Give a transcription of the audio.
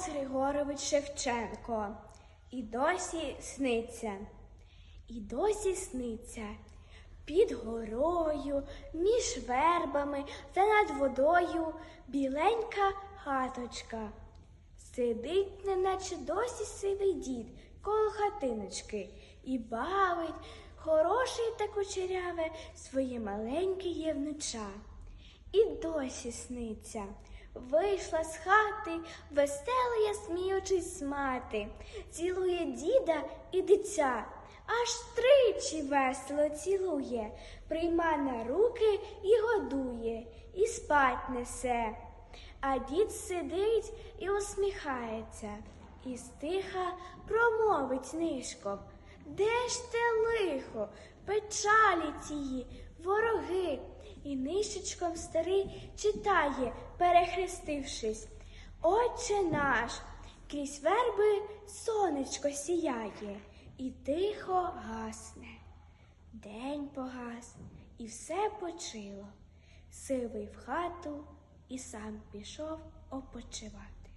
Тарас Григорович Шевченко. І досі сниться. І досі сниться. Під горою, між вербами та над водою біленька хаточка. Сидить, неначе досі сивий дід коло хатиночки і бавить хороше та кучеряве своє маленьке євнича. І досі сниться. Вийшла з хати, весела я сміючись мати, цілує діда і дитя, аж тричі весело цілує, прийма на руки і годує, і спать несе. А дід сидить і усміхається, і стиха промовить нишком. Де ж те лихо, печалі тії, вороги? І нишечком старий читає, перехрестившись. Отче наш, крізь верби сонечко сіяє, і тихо гасне. День погас, і все почило. Сивий в хату і сам пішов опочивати.